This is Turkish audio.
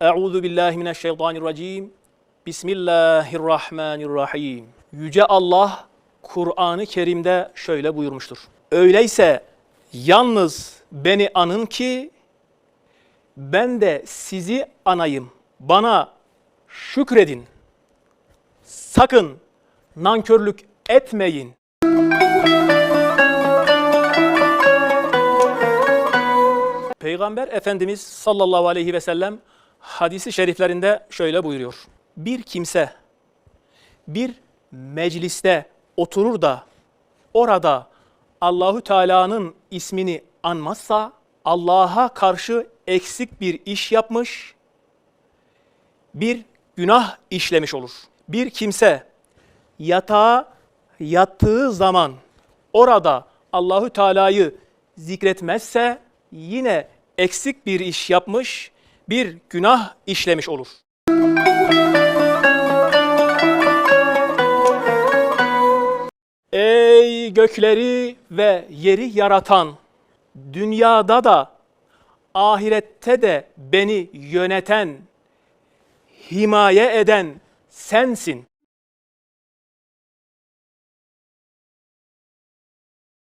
Euzu billahi mineşşeytanirracim. Bismillahirrahmanirrahim. Yüce Allah Kur'an-ı Kerim'de şöyle buyurmuştur. Öyleyse yalnız beni anın ki ben de sizi anayım. Bana şükredin. Sakın nankörlük etmeyin. Peygamber Efendimiz sallallahu aleyhi ve sellem hadisi şeriflerinde şöyle buyuruyor. Bir kimse bir mecliste oturur da orada Allahü Teala'nın ismini anmazsa Allah'a karşı eksik bir iş yapmış, bir günah işlemiş olur. Bir kimse yatağa yattığı zaman orada Allahü Teala'yı zikretmezse yine eksik bir iş yapmış, bir günah işlemiş olur. Ey gökleri ve yeri yaratan, dünyada da ahirette de beni yöneten, himaye eden sensin.